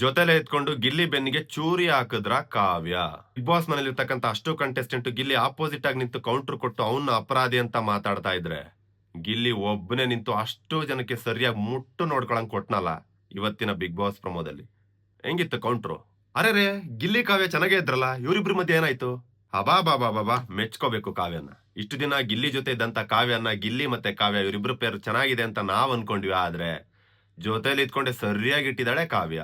ಜೊತೆಲೆ ಎತ್ಕೊಂಡು ಗಿಲ್ಲಿ ಬೆನ್ನಿಗೆ ಚೂರಿ ಹಾಕಿದ್ರ ಕಾವ್ಯ. ಬಿಗ್ ಬಾಸ್ ಮನೇಲಿ ಇರ್ತಕ್ಕಂತ ಅಷ್ಟು ಕಂಟೆಸ್ಟೆಂಟ್ ಗಿಲ್ಲಿ ಆಪೋಸಿಟ್ ಆಗಿ ನಿಂತು ಕೌಂಟರ್ ಕೊಟ್ಟು ಅವನ್ನ ಅಪರಾಧಿ ಅಂತ ಮಾತಾಡ್ತಾ ಇದ್ರೆ. ಗಿಲ್ಲಿ ಒಬ್ಬನೇ ನಿಂತು ಅಷ್ಟು ಜನಕ್ಕೆ ಸರಿಯಾಗಿ ಮುಟ್ಟು ನೋಡ್ಕೊಳಂಗ್ ಕೊಟ್ನಲ್ಲ ಇವತ್ತಿನ ಬಿಗ್ ಬಾಸ್ ಪ್ರಮೋದಲ್ಲಿ. ಹೆಂಗಿತ್ತು ಕೌಂಟ್ರು ಅರೆ ರೇ, ಗಿಲ್ಲಿ ಕಾವ್ಯ ಚೆನ್ನಾಗೇ ಇದ್ರಲ್ಲ, ಇವರಿಬ್ರ ಮಧ್ಯೆ ಏನಾಯ್ತು? ಅಬಾ ಬಾ ಬಾ ಮೆಚ್ಕೋಬೇಕು ಕಾವ್ಯನ. ಇಷ್ಟು ದಿನ ಗಿಲ್ಲಿ ಜೊತೆ ಇದ್ದಂತ ಕಾವ್ಯನ ಗಿಲ್ಲಿ ಮತ್ತೆ ಕಾವ್ಯ ಇವರಿಬ್ರು ಪೇರು ಚೆನ್ನಾಗಿದೆ ಅಂತ ನಾವ್ ಅನ್ಕೊಂಡ್ವಿ ಆದ್ರೆ ಜೊತೆಲಿ ಇದ್ಕೊಂಡೆ ಸರಿಯಾಗಿ ಇಟ್ಟಿದ್ದಾಳೆ ಕಾವ್ಯ.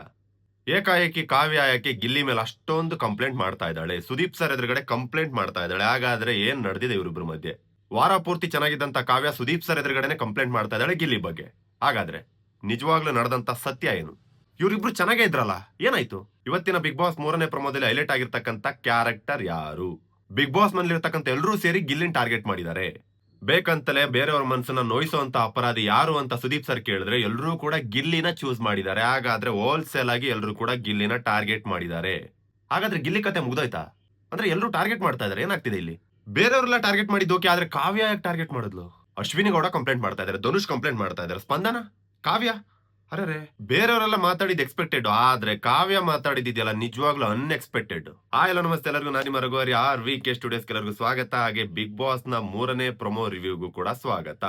ಏಕಾಏಕಿ ಕಾವ್ಯ ಯಾಕೆ ಗಿಲ್ಲಿ ಮೇಲೆ ಅಷ್ಟೊಂದು ಕಂಪ್ಲೇಂಟ್ ಮಾಡ್ತಾ ಇದ್ದಾಳೆ. ಸುದೀಪ್ ಸರ್ ಎದುರುಗಡೆ ಕಂಪ್ಲೇಂಟ್ ಮಾಡ್ತಾ ಇದ್ದಾಳೆ. ಹಾಗಾದ್ರೆ ಏನ್ ನಡೆದಿದೆ ಇವರಿಬ್ಬರ ಮಧ್ಯೆ? ವಾರ ಪೂರ್ತಿ ಚೆನ್ನಾಗಿದ್ದಂತ ಕಾವ್ಯ ಸುದೀಪ್ ಸರ್ ಎದುರುಗಡೆನೆ ಕಂಪ್ಲೇಂಟ್ ಮಾಡ್ತಾ ಇದ್ದಾಳೆ ಗಿಲ್ಲಿ ಬಗ್ಗೆ. ಹಾಗಾದ್ರೆ ನಿಜವಾಗ್ಲೂ ನಡೆದಂತ ಸತ್ಯ ಏನು? ಇವರಿಬ್ರು ಚೆನ್ನಾಗೇ ಇದ್ರಲ್ಲ? ಏನಾಯ್ತು? ಇವತ್ತಿನ ಬಿಗ್ ಬಾಸ್ ಮೂರನೇ ಪ್ರಮೋದಲ್ಲಿ ಹೈಲೈಟ್ ಆಗಿರ್ತಕ್ಕಂತ ಕ್ಯಾರೆಕ್ಟರ್ ಯಾರು? ಬಿಗ್ ಬಾಸ್ ಇರ್ತಕ್ಕಂಥ ಎಲ್ಲರೂ ಸೇರಿ ಗಿಲ್ಲಿನ್ ಟಾರ್ಗೆಟ್ ಮಾಡಿದ್ದಾರೆ. ಬೇಕಂತಲೇ ಬೇರೆಯವ್ರ ಮನಸ್ಸನ್ನ ನೋಯಿಸುವಂತ ಅಪರಾಧಿ ಯಾರು ಅಂತ ಸುದೀಪ್ ಸರ್ ಕೇಳಿದ್ರೆ ಎಲ್ಲರೂ ಕೂಡ ಗಿಲ್ಲಿನ ಚೂಸ್ ಮಾಡಿದ್ದಾರೆ. ಹಾಗಾದ್ರೆ ಹೋಲ್ಸೇಲ್ ಆಗಿ ಎಲ್ಲರೂ ಕೂಡ ಗಿಲ್ಲಿನ ಟಾರ್ಗೆಟ್ ಮಾಡಿದ್ದಾರೆ. ಹಾಗಾದ್ರೆ ಗಿಲ್ಲಿ ಕತೆ ಮುಗ್ದೋಯ್ತಾ? ಅಂದ್ರೆ ಎಲ್ಲರೂ ಟಾರ್ಗೆಟ್ ಮಾಡ್ತಾ ಇದಾರೆ. ಏನಾಗ್ತಿದೆ ಇಲ್ಲಿ? ಬೇರೆಯವರೆಲ್ಲ ಟಾರ್ಗೆಟ್ ಮಾಡಿದ್ದೋಕೆ ಆದ್ರೆ ಕಾವ್ಯ ಟಾರ್ಗೆಟ್ ಮಾಡಿದ್ಲು? ಅಶ್ವಿನಿ ಗೌಡ ಕಂಪ್ಲೇಂಟ್ ಮಾಡ್ತಾ ಇದಾರೆ, ಧನುಷ್ ಕಂಪ್ಲೇಂಟ್ ಮಾಡ್ತಾ ಇದಾರೆ. ಸ್ಪಂದನ? ಕಾವ್ಯ? ಅರೆ ಬೇರೆಯವರೆಲ್ಲ ಮಾತಾಡಿದ್ ಎಕ್ಸ್ಪೆಕ್ಟೆಡ್ ಆದ್ರೆ ಕಾವ್ಯ ಮಾತಾಡಿದ್ಯಲ್ಲ ನಿಜವಾಗ್ಲೂ ಅನ್ಎಕ್ಸ್ಪೆಕ್ಟೆಡ್ ಆ ಎಲ್ಲ ನಮಸ್ತೆ. ಎಲ್ಲರಿಗೂ Nani Maragori R V K studios ಎಲ್ಲರಿಗೂ ಸ್ವಾಗತ. ಹಾಗೆ ಬಿಗ್ ಬಾಸ್ನ ಮೂರನೇ ಪ್ರೊಮೋ ರಿವ್ಯೂಗೂ ಕೂಡ ಸ್ವಾಗತ.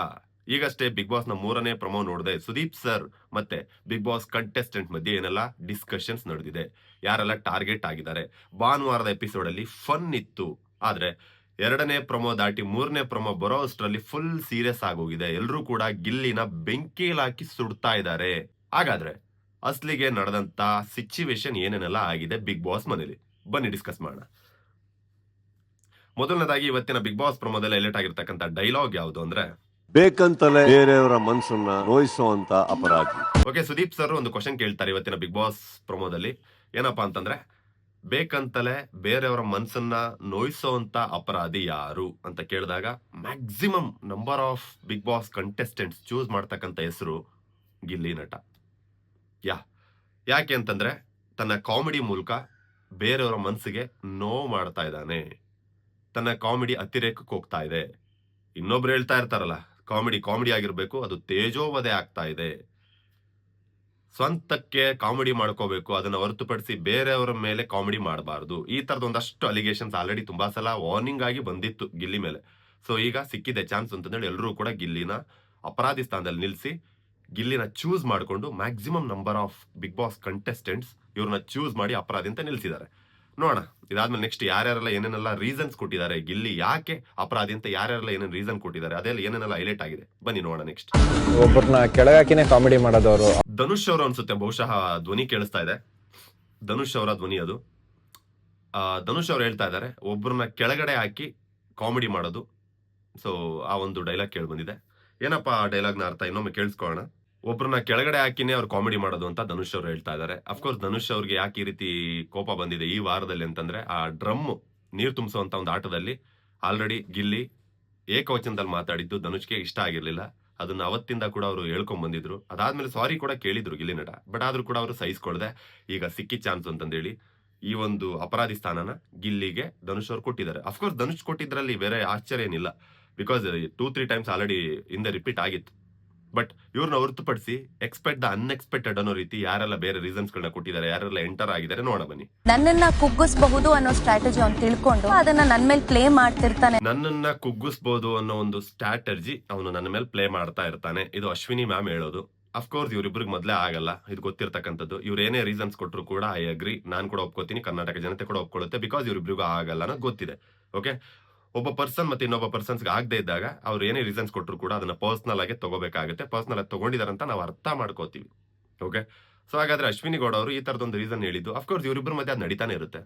ಈಗಷ್ಟೇ ಬಿಗ್ ಬಾಸ್ನ ಮೂರನೇ ಪ್ರೊಮೋ ನೋಡಿದೆ ಸುದೀಪ್ ಸರ್ ಮತ್ತೆ ಬಿಗ್ ಬಾಸ್ ಕಂಟೆಸ್ಟೆಂಟ್ ಮಧ್ಯೆ ಏನೆಲ್ಲ ಡಿಸ್ಕಷನ್ಸ್ ನಡೆದಿದೆ. ಯಾರೆಲ್ಲ ಟಾರ್ಗೆಟ್ ಆಗಿದ್ದಾರೆ. ಭಾನುವಾರದ ಎಪಿಸೋಡ್ ಅಲ್ಲಿ ಫನ್ ಇತ್ತು. ಆದ್ರೆ ಎರಡನೇ ಪ್ರೊಮೋ ದಾಟಿ ಮೂರನೇ ಪ್ರೊಮೋ ಬರೋ ಅಷ್ಟರಲ್ಲಿ ಫುಲ್ ಸೀರಿಯಸ್ ಆಗೋಗಿದೆ. ಎಲ್ಲರೂ ಕೂಡ ಗಿಲ್ಲಿನ ಬೆಂಕಿಲಾಕಿ ಸುಡ್ತಾ ಇದ್ದಾರೆ. ಹಾಗಾದ್ರೆ ಅಸ್ಲಿಗೆ ನಡೆದಂತ ಸಿಚುವೇಶನ್ ಏನೇನೆಲ್ಲ ಆಗಿದೆ ಬಿಗ್ ಬಾಸ್ ಮನೇಲಿ? ಬನ್ನಿ ಡಿಸ್ಕಸ್ ಮಾಡೋಣ. ಮೊದಲನೇದಾಗಿ ಇವತ್ತಿನ ಬಿಗ್ ಬಾಸ್ ಪ್ರೊಮೋದಲ್ಲಿ ಎಲೆಟ್ ಆಗಿರ್ತಕ್ಕಂಥ ಡೈಲಾಗ್ ಯಾವುದು ಅಂದ್ರೆ ಬೇಕಂತಲೇ ಬೇರೆಯವರ ಮನಸ್ಸನ್ನ ನೋಯಿಸುವಂತ ಅಪರಾಧಿ. ಓಕೆ ಸುದೀಪ್ ಸರ್ ಒಂದು ಕ್ವಶನ್ ಕೇಳ್ತಾರೆ ಇವತ್ತಿನ ಬಿಗ್ ಬಾಸ್ ಪ್ರೊಮೋದಲ್ಲಿ ಏನಪ್ಪಾ ಅಂತಂದ್ರೆ ಬೇಕಂತಲೇ ಬೇರೆಯವರ ಮನಸ್ಸನ್ನ ನೋಯಿಸೋಂತ ಅಪರಾಧಿ ಯಾರು ಅಂತ ಕೇಳಿದಾಗ maximum number of Bigg Boss contestants choose ಮಾಡ್ತಕ್ಕಂಥ ಹೆಸರು ಗಿಲ್ಲಿ ನಟ. ಯಾ, ಯಾಕೆ ಅಂತಂದ್ರೆ ತನ್ನ ಕಾಮಿಡಿ ಮೂಲಕ ಬೇರೆಯವರ ಮನಸ್ಸಿಗೆ ನೋವು ಮಾಡ್ತಾ ಇದ್ದಾನೆ. ತನ್ನ ಕಾಮಿಡಿ ಅತಿರೇಕಕ್ಕೆ ಹೋಗ್ತಾ ಇದೆ. ಇನ್ನೊಬ್ರು ಹೇಳ್ತಾ ಇರ್ತಾರಲ್ಲ, ಕಾಮಿಡಿ ಕಾಮಿಡಿ ಆಗಿರಬೇಕು, ಅದು ತೇಜೋವಧೆ ಆಗ್ತಾ ಇದೆ. ಸ್ವಂತಕ್ಕೆ ಕಾಮಿಡಿ ಮಾಡ್ಕೋಬೇಕು, ಅದನ್ನ ಹೊರತುಪಡಿಸಿ ಬೇರೆಯವರ ಮೇಲೆ ಕಾಮಿಡಿ ಮಾಡಬಾರ್ದು. ಈ ತರದ ಒಂದಷ್ಟು ಅಲಿಗೇಷನ್ಸ್ ಆಲ್ರೆಡಿ ತುಂಬಾ ಸಲ ವಾರ್ನಿಂಗ್ ಆಗಿ ಬಂದಿತ್ತು ಗಿಲ್ಲಿ ಮೇಲೆ. ಸೊ ಈಗ ಸಿಕ್ಕಿದೆ ಚಾನ್ಸ್ ಅಂತಂದೇಳಿ ಎಲ್ಲರೂ ಕೂಡ ಗಿಲ್ಲಿನ ಅಪರಾಧಿ ಸ್ಥಾನದಲ್ಲಿ ನಿಲ್ಲಿಸಿ ಗಿಲ್ಲಿನ ಚೂಸ್ ಮಾಡಿಕೊಂಡು maximum number of Bigg Boss contestants ಇವ್ರನ್ನ ಚೂಸ್ ಮಾಡಿ ಅಪರಾಧಿ ಅಂತ ನಿಲ್ಲಿಸಿದ್ದಾರೆ ನೋಡೋಣ ಇದಾದ್ಮೇಲೆ ನೆಕ್ಸ್ಟ್ ಯಾರ್ಯಾರೆಲ್ಲ ಏನೇನೆಲ್ಲ ರೀಸನ್ಸ್ ಕೊಟ್ಟಿದ್ದಾರೆ ಗಿಲ್ಲಿ ಯಾಕೆ ಅಪರಾಧಿ ಅಂತ ಯಾರ್ಯಾರೆಲ್ಲ ಏನೇನು ರೀಸನ್ ಕೊಟ್ಟಿದ್ದಾರೆ ಅದೆಲ್ಲ ಏನೇನೆಲ್ಲ ಹೈಲೈಟ್ ಆಗಿದೆ? ಬನ್ನಿ ನೋಡೋಣ ನೆಕ್ಸ್ಟ್ ಒಬ್ಬರನ್ನ ಕೆಳಗಾಕಿನೇ ಕಾಮಿಡಿ ಮಾಡೋದವರು. ಧನುಷ್ ಅವರು ಅನ್ಸುತ್ತೆ ಬಹುಶಃ ಧ್ವನಿ ಕೇಳಿಸ್ತಾ ಇದೆ. ಧನುಷ್ ಅವರ ಧ್ವನಿ ಅದು. ಆ, ಧನುಷ್ ಅವ್ರು ಹೇಳ್ತಾ ಇದ್ದಾರೆ ಒಬ್ಬರನ್ನ ಕೆಳಗಡೆ ಹಾಕಿ ಕಾಮಿಡಿ ಮಾಡೋದು. ಸೊ ಆ ಒಂದು ಡೈಲಾಗ್ ಕೇಳಿ ಬಂದಿದೆ. ಏನಪ್ಪ ಆ ಡೈಲಾಗ್ನ ಅರ್ಥ? ಇನ್ನೊಮ್ಮೆ ಕೇಳಿಸ್ಕೊಳ್ಳೋಣ. ಒಬ್ಬರನ್ನ ಕೆಳಗಡೆ ಹಾಕಿನೇ ಅವ್ರು ಕಾಮಿಡಿ ಮಾಡೋದು ಅಂತ ಧನುಷ್ ಅವರು ಹೇಳ್ತಾ ಇದ್ದಾರೆ ಅಫ್ಕೋರ್ಸ್ ಧನುಷ್ ಅವ್ರಿಗೆ ಯಾಕೆ ಈ ರೀತಿ ಕೋಪ ಬಂದಿದೆ ಈ ವಾರದಲ್ಲಿ ಅಂತಂದ್ರೆ, ಆ ಡ್ರಮ್ ನೀರು ತುಂಬಿಸುವಂತ ಒಂದು ಆಟದಲ್ಲಿ ಆಲ್ರೆಡಿ ಗಿಲ್ಲಿ ಏಕವಚನದಲ್ಲಿ ಮಾತಾಡಿದ್ದು ಧನುಷ್ಗೆ ಇಷ್ಟ ಆಗಿರ್ಲಿಲ್ಲ. ಅದನ್ನ ಅವತ್ತಿಂದ ಕೂಡ ಅವರು ಹೇಳ್ಕೊಂಡ್ ಬಂದಿದ್ರು. ಅದಾದ್ಮೇಲೆ ಸಾರಿ ಕೂಡ ಕೇಳಿದ್ರು ಗಿಲ್ಲಿ ನಟ. ಬಟ್ ಆದ್ರೂ ಕೂಡ ಅವರು ಸಹಿಸ್ಕೊಳ್ದೆ. ಈಗ ಸಿಕ್ಕಿ ಚಾನ್ಸ್ ಅಂತಂದೇಳಿ ಈ ಒಂದು ಅಪರಾಧಿ ಸ್ಥಾನನ ಗಿಲ್ಲಿಗೆ ಧನುಷ್ ಅವ್ರು ಕೊಟ್ಟಿದ್ದಾರೆ. ಅಫ್ಕೋರ್ಸ್ ಧನುಷ್ ಕೊಟ್ಟಿದ್ರಲ್ಲಿ ಬೇರೆ ಆಶ್ಚರ್ಯ ಏನಿಲ್ಲ. Because two three times already ಹಿಂದೆ ರಿಪೀಟ್ ಆಗಿತ್ತು. ಬಟ್ ಇವ್ರನ್ನ ಹೊರತುಪಡಿಸಿ ಎಕ್ಸ್ಪೆಕ್ಟ್ ದ ಅನ್ಎಕ್ಸ್ಪೆಕ್ಟೆಡ್ ಅನ್ನೋ ರೀತಿ ಯಾರೆಲ್ಲ ಬೇರೆ ರೀಸನ್ಸ್ ಗಳನ್ನ ಕೊಟ್ಟಿದ್ದಾರೆ ಯಾರೆಲ್ಲ ಎಂಟರ್ ಆಗಿದ್ದಾರೆ ನೋಡ ಬನ್ನಿ. ನನ್ನನ್ನ ಕುಗ್ಗಿಸಬಹುದು ಅನ್ನೋ ಸ್ಟ್ರಾಟಜಿ ಅವ್ನು ತಿಳ್ಕೊಂಡು ಅದನ್ನ ನನ್ನ ಮೇಲೆ ಪ್ಲೇ ಮಾಡ್ತಿರ್ತಾನೆ. ನನ್ನನ್ನ ಕುಗ್ಗಿಸಬಹುದು ಅನ್ನೋ ಒಂದು ಸ್ಟ್ರಾಟಜಿ ಅವನು ನನ್ನ ಮೇಲೆ ಪ್ಲೇ ಮಾಡ್ತಾ ಇರ್ತಾನೆ. ಇದು ಅಶ್ವಿನಿ ಮ್ಯಾಮ್ ಹೇಳೋದು. ಅಫ್ಕೋರ್ಸ್ ಇವ್ರಿಬ್ರಿಗೆ ಮೊದಲೇ ಆಗಲ್ಲ. ಇದು ಗೊತ್ತಿರ್ತಕ್ಕಂಥದ್ದು. ಇವ್ರು ಏನೇ ರೀಸನ್ಸ್ ಕೊಟ್ಟರು ಕೂಡ ಐ ಅಗ್ರಿ ನಾನು ಕೂಡ ಒಪ್ಕೋತೀನಿ. ಕರ್ನಾಟಕ ಜನತೆ ಕೂಡ ಒಪ್ಕೊಳ್ಳುತ್ತೆ. ಬಿಕಾಸ್ ಇವ್ರಿಬ್ರಿಗೂ ಆಗಲ್ಲ ಅನ್ನೋದು ಗೊತ್ತಿದೆ. ಓಕೆ ಒಬ್ಬ ಪರ್ಸನ್ ಮತ್ತೆ ಇನ್ನೊಬ್ಬ ಪರ್ಸನ್ಸ್ಗೆ ಆಗದೆ ಇದ್ದಾಗ ಅವ್ರು ಏನೇ ರೀಸನ್ಸ್ ಕೊಟ್ಟರು ಕೂಡ ಅದನ್ನ ಪರ್ಸನಲ್ ಆಗಿ ತಗೋಬೇಕಾಗುತ್ತೆ. ಪರ್ಸನಲ್ ಆಗಿ ತಗೊಂಡಿದಾರಂತ ಅಂತ ನಾವು ಅರ್ಥ ಮಾಡ್ಕೋತೀವಿ. ಓಕೆ ಸೊ ಹಾಗಾದ್ರೆ ಅಶ್ವಿನಿ ಗೌಡ ಅವರು ಈ ತರದೊಂದು ರೀಸನ್ ಹೇಳಿದ್ದು. ಅಫ್ಕೋರ್ಸ್ ಇವರಿಬ್ಬರ ಮಧ್ಯೆ ಅದು ನಡೀತಾನೆ ಇರುತ್ತೆ.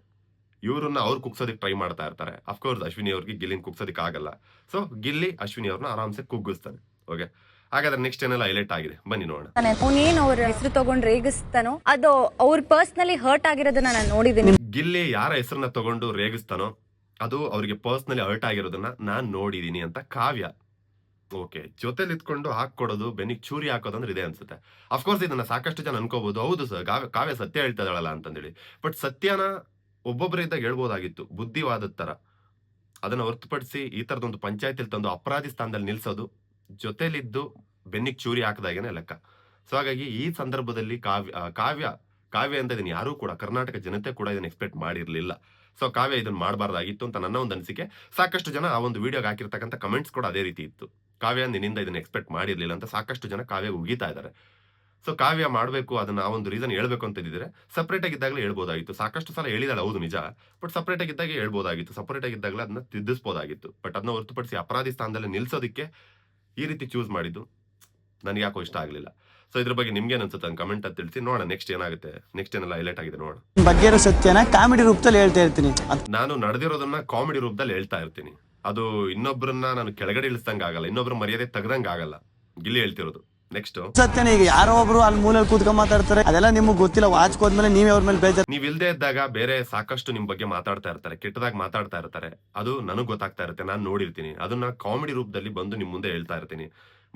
ಇವ್ರನ್ನ ಅವ್ರು ಕುಗ್ಸೋದಕ್ಕೆ ಟ್ರೈ ಮಾಡ್ತಾ ಇರ್ತಾರೆ. ಅಫ್ಕೋರ್ಸ್ ಅಶ್ವಿನಿ ಅವ್ರಿಗೆ ಗಿಲ್ಲಿನ ಕುಗ್ಸೋದಕ್ಕೆ ಆಗಲ್ಲ. ಸೊ ಗಿಲ್ಲಿ ಅಶ್ವಿನಿ ಅವ್ರನ್ನ ಆರಾಮ್ಸೆ ಕುಗ್ಗಿಸ್ತಾನೆ. ಓಕೆ ಹಾಗಾದ್ರೆ ನೆಕ್ಸ್ಟ್ ಏನೆಲ್ಲ ಹೈಲೈಟ್ ಆಗಿದೆ? ಬನ್ನಿ ನೋಡೋಣ. ಅವನೇನ್ ಅವ್ರ ಹೆಸರು ತಗೊಂಡ್ ರೇಗಿಸ್ತಾನೋ ಅದು ಅವ್ರ ಪರ್ಸನಲಿ ಹರ್ಟ್ ಆಗಿರೋದನ್ನ ನಾನು ನೋಡಿದ್ದೀನಿ ಗಿಲ್ಲಿ ಯಾರ ಹೆಸರನ್ನ ತಗೊಂಡು ರೇಗಿಸ್ತಾನೋ ಅದು ಅವರಿಗೆ ಪರ್ಸ್ನಲಿ ಹರ್ಟ್ ಆಗಿರೋದನ್ನ ನಾನು ನೋಡಿದೀನಿ ಅಂತ ಕಾವ್ಯ. ಓಕೆ ಜೊತೆಲಿ ಇತ್ಕೊಂಡು ಹಾಕೊಡೋದು ಬೆನ್ನಿಗೆ ಚೂರಿ ಹಾಕೋದು ಅಂದ್ರೆ ಇದೆ ಅನ್ಸುತ್ತೆ. ಅಫ್ಕೋರ್ಸ್ ಇದನ್ನ ಸಾಕಷ್ಟು ಜನ ಅನ್ಕೋಬಹುದು ಹೌದು ಸರ್ ಕಾವ್ಯ ಸತ್ಯ ಹೇಳ್ತಾ ಅಂತಂದೇಳಿ. ಬಟ್ ಸತ್ಯನ ಒಬ್ಬೊಬ್ಬರಿದ್ದಾಗ ಹೇಳ್ಬೋದಾಗಿತ್ತು. ಬುದ್ಧಿವಾದದ ತರ. ಅದನ್ನ ಹೊರತುಪಡಿಸಿ ಈ ತರದೊಂದು ಪಂಚಾಯತಿಲಿ ತಂದು ಅಪರಾಧಿ ಸ್ಥಾನದಲ್ಲಿ ನಿಲ್ಸೋದು, ಜೊತೆಲಿದ್ದು ಬೆನ್ನಿಗೆ ಚೂರಿ ಹಾಕದಾಗೇನೆ ಲೆಕ್ಕ. ಸೊ ಹಾಗಾಗಿ ಈ ಸಂದರ್ಭದಲ್ಲಿ ಕಾವ್ಯ ಕಾವ್ಯ ಕಾವ್ಯ ಅಂತ ಇದನ್ನ ಯಾರೂ ಕೂಡ, ಕರ್ನಾಟಕ ಜನತೆ ಕೂಡ ಇದನ್ನ ಎಕ್ಸ್ಪೆಕ್ಟ್ ಮಾಡಿರ್ಲಿಲ್ಲ. ಸೊ ಕಾವ್ಯ ಇದನ್ನ ಮಾಡಬಾರ್ದಾಗಿತ್ತು ಅಂತ ನನ್ನ ಒಂದು ಅನಿಸಿಕೆ. ಸಾಕಷ್ಟು ಜನ ಆ ಒಂದು ವಿಡಿಯೋಗೆ ಹಾಕಿರ್ತಕ್ಕಂಥ ಕಮೆಂಟ್ಸ್ ಕೂಡ ಅದೇ ರೀತಿ ಇತ್ತು. ಕಾವ್ಯ ನಿನ್ನಿಂದ ಇದನ್ನ ಎಕ್ಸ್ಪೆಕ್ಟ್ ಮಾಡಿರಲಿಲ್ಲ ಅಂತ ಸಾಕಷ್ಟು ಜನ ಕಾವ್ಯ ಉಗಿತಾ ಇದ್ದಾರೆ. ಸೊ ಕಾವ್ಯ ಮಾಡಬೇಕು, ಅದನ್ನ ಆ ಒಂದು ರೀಸನ್ ಹೇಳ್ಬೇಕು ಅಂತ ಇದ್ದಿದ್ರೆ ಸಪ್ರೇಟ್ ಆಗಿದ್ದಾಗಲೇ ಹೇಳ್ಬೋದಾಗಿತ್ತು. ಸಾಕಷ್ಟು ಸಲ ಹೇಳಿದಾಳೆ, ಹೌದು ನಿಜ. ಬಟ್ ಸಪ್ರೇಟ್ ಆಗಿದ್ದಾಗೆ ಹೇಳ್ಬೋದಾಗಿತ್ತು. ಸಪ್ರೇಟ್ ಆಗಿದ್ದಾಗಲೇ ಅದನ್ನ ತಿದ್ದಿಸ್ಬೋದಾಗಿತ್ತು. ಬಟ್ ಅದನ್ನ ಹೊರತುಪಡಿಸಿ ಅಪರಾಧಿ ಸ್ಥಾನದಲ್ಲಿ ನಿಲ್ಸೋದಕ್ಕೆ ಈ ರೀತಿ ಚೂಸ್ ಮಾಡಿದ್ದು ನನಗೆ ಯಾಕೋ ಇಷ್ಟ ಆಗಲಿಲ್ಲ. ಸೊ ಇದ್ರ ಬಗ್ಗೆ ನಿಮ್ಗೆ ಅನ್ಸುತ್ತೆ? ಕಮೆಂಟ್ ಅಂತ ತಿಳಿಸಿ. ನೋಡೋಣ ನೆಕ್ಸ್ಟ್ ಏನಾಗುತ್ತೆ? ನೆಕ್ಸ್ಟ್ ಏನೆಲ್ಲ ಹೈಲೈಟ್ ಆಗಿದೆ ನೋಡೋಣ. ಬಗ್ಗೆ ಇರೋ ಸತ್ಯನ ಕಾಮಿಡಿ ರೂಪದಲ್ಲಿ ಹೇಳ್ತಾ ಇರ್ತೀನಿ. ನಾನು ನಡೆದಿರೋದನ್ನ ಕಾಮಿಡಿ ರೂಪದಲ್ಲಿ ಹೇಳ್ತಾ ಇರ್ತೀನಿ. ಅದು ಇನ್ನೊಬ್ಬರನ್ನ ನಾನು ಕೆಳಗಡೆ ಇಳಿಸ್ದಂಗ ಆಗಲ್ಲ. ಇನ್ನೊಬ್ರ ಮರ್ಯಾದೆ ತೆಗ್ದಂಗ ಆಗಲ್ಲ. ಗಿಲ್ಲಿ ಹೇಳ್ತಿರೋದು. ನೆಕ್ಸ್ಟ್ ಸತ್ಯನ ಈಗ ಯಾರೋ ಒಬ್ರು ಅಲ್ಲಿ ಮೂಲೆಯಲ್ಲಿ ಕೂತ್ಕೊಂಡ್ ಮಾತಾಡ್ತಾರೆ. ಅದೆಲ್ಲ ನಿಮ್ಗೆ ಗೊತ್ತಿಲ್ಲ. ವಾಚ್ ಹೋದ್ಮೇಲೆ ನೀವೇ ಅವ್ರ ಮೇಲೆ ಬೇಜಾರ್ ನೀವ್ ಇಲ್ದೇ ಇದ್ದಾಗ ಬೇರೆ ಸಾಕಷ್ಟು ನಿಮ್ ಬಗ್ಗೆ ಮಾತಾಡ್ತಾ ಇರ್ತಾರೆ. ಕೆಟ್ಟದಾಗ ಮಾತಾಡ್ತಾ ಇರ್ತಾರೆ. ಅದು ನನಗ್ ಗೊತ್ತಾಗ್ತಾ ಇರುತ್ತೆ. ನಾನು ನೋಡಿರ್ತೀನಿ. ಅದನ್ನ ಕಾಮಿಡಿ ರೂಪದಲ್ಲಿ ಬಂದು ನಿಮ್ ಮುಂದೆ ಹೇಳ್ತಾ ಇರ್ತೀನಿ.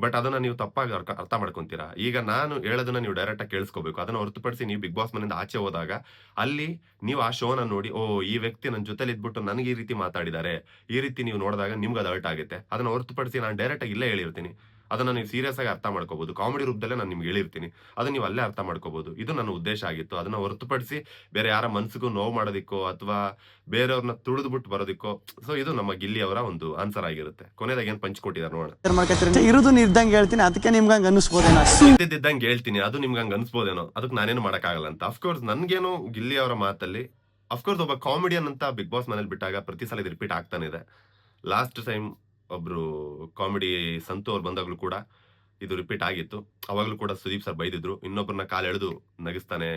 ಬಟ್ ಅದನ್ನ ನೀವು ತಪ್ಪಾಗಿ ಅರ್ಥ ಮಾಡ್ಕೊಂತೀರಾ? ಈಗ ನಾನು ಹೇಳೋದನ್ನ ನೀವು ಡೈರೆಕ್ಟ್ ಆಗಿ ಕೇಳಿಸ್ಕೋಬೇಕು. ಅದನ್ನ ಹೊರತುಪಡಿಸಿ ನೀವು ಬಿಗ್ ಬಾಸ್ ಮನೆಯಿಂದ ಆಚೆ ಹೋದಾಗ ಅಲ್ಲಿ ನೀವು ಆ ಶೋನ ನೋಡಿ, ಓ, ಈ ವ್ಯಕ್ತಿ ನನ್ನ ಜೊತೆಲಿ ಇದ್ಬಿಟ್ಟು ನನಗೆ ಈ ರೀತಿ ಮಾತಾಡಿದ್ದಾರೆ ಈ ರೀತಿ ನೀವು ನೋಡಿದಾಗ ನಿಮ್ಗೆ ಅದು ಅರ್ಟ್ ಆಗುತ್ತೆ. ಅದನ್ನ ಹೊರತುಪಡಿಸಿ ನಾನು ಡೈರೆಕ್ಟ್ ಆಗಿ ಇಲ್ಲೇ ಹೇಳಿರ್ತೀನಿ. ಅದನ್ನ ನೀವು ಸೀರಿಯಸ್ ಆಗಿ ಅರ್ಥ ಮಾಡ್ಕೋಬಹುದು ಕಾಮಿಡಿ ರೂಪದಲ್ಲೇ ನಾನು ನಿಮ್ಗೆ ಹೇಳಿರ್ತೀನಿ. ಅದನ್ನ ನೀವು ಅಲ್ಲೇ ಅರ್ಥ ಮಾಡ್ಕೋಬಹುದು ಇದು ನನ್ನ ಉದ್ದೇಶ ಆಗಿತ್ತು. ಅದನ್ನ ಹೊರತುಪಡಿಸಿ ಬೇರೆ ಯಾರ ಮನ್ಸಿಗೂ ನೋವು ಮಾಡೋದಿಕ್ಕೋ ಅಥವಾ ಬೇರೆಯವ್ರನ್ನ ತುಳಿದ್ಬಿಟ್ಟು ಬರೋದಿಕ್ಕೋ ಸೊ ಇದು ನಮ್ಮ ಗಿಲ್ಲಿ ಅವರ ಒಂದು ಆನ್ಸರ್ ಆಗಿರುತ್ತೆ. ಕೊನೆದಾಗ ಏನ್ ಪಂಚ್ ಕೊಟ್ಟಿದ್ದಾರೆ ನೋಡೋಣ. ಇರುದು ಇದ್ದಂಗೆ ಹೇಳ್ತೀನಿ. ಅದಕ್ಕೆ ನಿಮ್ಗೆ ಹಂಗ ಅನ್ನಿಸ್ಬೋದೇನೋ? ಇದ್ದಿದ್ದಂಗೆ ಹೇಳ್ತೀನಿ. ಅದು ನಿಮ್ಗೆ ಹಂಗ ಅನ್ಸ್ಬೋದೇನೋ ಅದಕ್ಕೆ ನಾನೇನು ಮಾಡೋಕ್ಕಾಗಲ್ಲ ಅಂತ. ಅಫ್ಕೋರ್ಸ್ ನನ್ಗೇನು ಗಿಲ್ಲಿ ಅವರ ಮಾತಲ್ಲಿ ಅಫ್ಕೋರ್ಸ್ ಒಬ್ಬ ಕಾಮಿಡಿಯನ್ ಅಂತ ಬಿಗ್ ಬಾಸ್ ಮನೇಲಿ ಬಿಟ್ಟಾಗ ಪ್ರತಿ ಸಲ ಇದು ರಿಪೀಟ್ ಆಗ್ತಾನೆ ಇದೆ. ಲಾಸ್ಟ್ ಟೈಮ್ ಒಬ್ರು ಕಾಮಿಡಿ ಸಂತು ಅವ್ರು ಬಂದಾಗ್ಲೂ ಕೂಡ ಇದು ರಿಪೀಟ್ ಆಗಿತ್ತು. ಅವಾಗಲೂ ಕೂಡ ಸುದೀಪ್ ಸರ್ ಬೈದಿದ್ರು. ಇನ್ನೊಬ್ಬರನ್ನ ಕಾಲು ಎಳೆದು ನಗಿಸ್ತಾನೆ,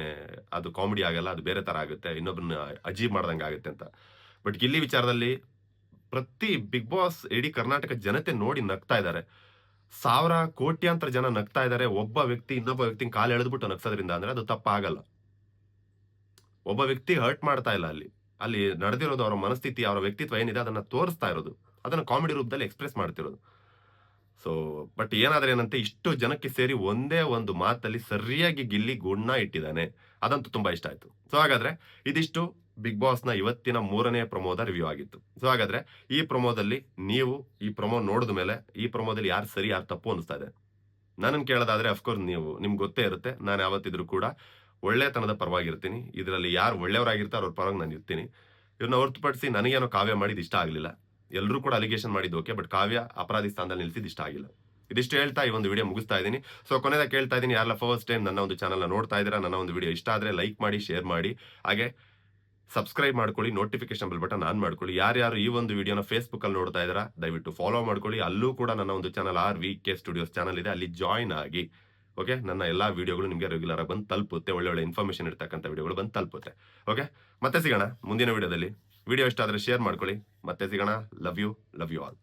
ಅದು ಕಾಮಿಡಿ ಆಗಲ್ಲ, ಅದು ಬೇರೆ ತರ ಆಗುತ್ತೆ ಇನ್ನೊಬ್ಬರನ್ನ ಅಜೀವ್ ಮಾಡ್ದಂಗೆ ಆಗುತ್ತೆ ಅಂತ. ಬಟ್ ಇಲ್ಲಿ ವಿಚಾರದಲ್ಲಿ ಪ್ರತಿ ಬಿಗ್ ಬಾಸ್ ಇಡೀ ಕರ್ನಾಟಕ ಜನತೆ ನೋಡಿ ನಗ್ತಾ ಇದ್ದಾರೆ. ಸಾವಿರ ಕೋಟ್ಯಾಂತರ ಜನ ನಗ್ತಾ ಇದ್ದಾರೆ. ಒಬ್ಬ ವ್ಯಕ್ತಿ ಇನ್ನೊಬ್ಬ ವ್ಯಕ್ತಿ ಕಾಲು ಎಳೆದ್ಬಿಟ್ಟು ನಗ್ಸೋದ್ರಿಂದ ಅಂದ್ರೆ ಅದು ತಪ್ಪಾಗಲ್ಲ. ಒಬ್ಬ ವ್ಯಕ್ತಿ ಹರ್ಟ್ ಮಾಡ್ತಾ ಇಲ್ಲ ಅಲ್ಲಿ. ಅಲ್ಲಿ ನಡೆದಿರೋದು ಅವರ ಮನಸ್ಥಿತಿ, ಅವರ ವ್ಯಕ್ತಿತ್ವ ಏನಿದೆ ಅದನ್ನ ತೋರಿಸ್ತಾ ಇರೋದು. ಅದನ್ನ ಕಾಮಿಡಿ ರೂಪದಲ್ಲಿ ಎಕ್ಸ್ಪ್ರೆಸ್ ಮಾಡ್ತಿರೋದು. ಸೊ ಬಟ್ ಏನಾದ್ರೆ ಏನಂತೆ, ಇಷ್ಟು ಜನಕ್ಕೆ ಸೇರಿ ಒಂದೇ ಒಂದು ಮಾತಲ್ಲಿ ಸರಿಯಾಗಿ ಗಿಲ್ಲಿ ಗುಣ ಇಟ್ಟಿದ್ದಾನೆ. ಅದಂತೂ ತುಂಬಾ ಇಷ್ಟ ಆಯ್ತು. ಸೊ ಹಾಗಾದ್ರೆ ಇದಿಷ್ಟು ಬಿಗ್ ಬಾಸ್ನ ಇವತ್ತಿನ ಮೂರನೇ ಪ್ರಮೋದ ರಿವ್ಯೂ ಆಗಿತ್ತು. ಸೊ ಹಾಗಾದ್ರೆ ಈ ಪ್ರಮೋದಲ್ಲಿ ನೀವು ಈ ಪ್ರಮೋ ನೋಡಿದ ಮೇಲೆ ಈ ಪ್ರಮೋದಲ್ಲಿ ಯಾರು ಸರಿ, ಯಾರು ತಪ್ಪು ಅನಿಸ್ತಾ ಇದೆ. ನನ್ನನ್ನು ಕೇಳೋದಾದ್ರೆ ಅಫ್ಕೋರ್ಸ್ ನೀವು, ನಿಮ್ಗೆ ಗೊತ್ತೇ ಇರುತ್ತೆ, ನಾನು ಯಾವತ್ತಿದ್ರು ಕೂಡ ಒಳ್ಳೆತನದ ಪರವಾಗಿರ್ತೀನಿ. ಇದರಲ್ಲಿ ಯಾರು ಒಳ್ಳೆಯವರಾಗಿರ್ತಾರೋ ಅವ್ರ ಪರವಾಗಿ ನಾನು ಇರ್ತೀನಿ. ಇವ್ರನ್ನ ಹೊರತುಪಡಿಸಿ ನನಗೇನೋ ಕಾವ್ಯ ಮಾಡಿದ ಇಷ್ಟ ಆಗಲಿಲ್ಲ. ಎಲ್ಲರೂ ಕೂಡ ಅಲಿಗೇಷನ್ ಮಾಡಿದ್ದು ಓಕೆ, ಬಟ್ ಕಾವ್ಯ ಅಪರಾಧಿ ಸ್ಥಾನದಲ್ಲಿ ನಿಲ್ಸಿದ್ದು ಇಷ್ಟ ಆಗಿಲ್ಲ. ಇದಿಷ್ಟು ಹೇಳ್ತಾ ಈ ಒಂದು ವಿಡಿಯೋ ಮುಗಿಸ್ತಾ ಇದ್ದೀನಿ. ಸೊ ಕೊನೆದಾಗ ಕೇಳ್ತಾ ಇದ್ದೀನಿ, ಯಾರೆಲ್ಲ ಫಸ್ಟ್ ಟೈಮ್ ನನ್ನ ಒಂದು ಚಾನಲ್ನ ನೋಡ್ತಾ ಇದ್ದೀರಾ, ನನ್ನ ಒಂದು ವಿಡಿಯೋ ಇಷ್ಟ ಆದರೆ ಲೈಕ್ ಮಾಡಿ ಶೇರ್ ಮಾಡಿ, ಹಾಗೆ ಸಬ್ಸ್ಕ್ರೈಬ್ ಮಾಡ್ಕೊಳ್ಳಿ ನೋಟಿಫಿಕೇಶನ್ ಬೆಲ್ ಬಟನ್ ಆನ್ ಮಾಡ್ಕೊಳ್ಳಿ. ಯಾರ್ಯಾರು ಈ ಒಂದು ವಿಡಿಯೋನ ಫೇಸ್ಬುಕ್ಕಲ್ಲಿ ನೋಡ್ತಾ ಇದ್ದೀರಾ, ದಯವಿಟ್ಟು ಫಾಲೋ ಮಾಡ್ಕೊಳ್ಳಿ. ಅಲ್ಲೂ ಕೂಡ ನನ್ನ ಒಂದು channel R V K studios channel ಇದೆ, ಅಲ್ಲಿ ಜಾಯ್ನ್ ಆಗಿ, ಓಕೆ, ನನ್ನ ಎಲ್ಲ ವಿಡಿಯೋಗಳು ನಿಮಗೆ ರೆಗ್ಯುಲರ್ ಆಗಿ ಬಂದು ತಲುಪುತ್ತೆ. ಒಳ್ಳೆ ಒಳ್ಳೆ ಇನ್ಫಾರ್ಮೇಷನ್ ಇರ್ತಕ್ಕಂಥ ವಿಡಿಯೋಗಳು ಬಂದು ತಲುಪುತ್ತೆ. ಓಕೆ, ಮತ್ತೆ ಸಿಗೋಣ ಮುಂದಿನ ವಿಡಿಯೋದಲ್ಲಿ. ವಿಡಿಯೋ ಇಷ್ಟ ಆದರೆ ಶೇರ್ ಮಾಡ್ಕೊಳ್ಳಿ. ಮತ್ತೆ ಸಿಗೋಣ. Love you love you all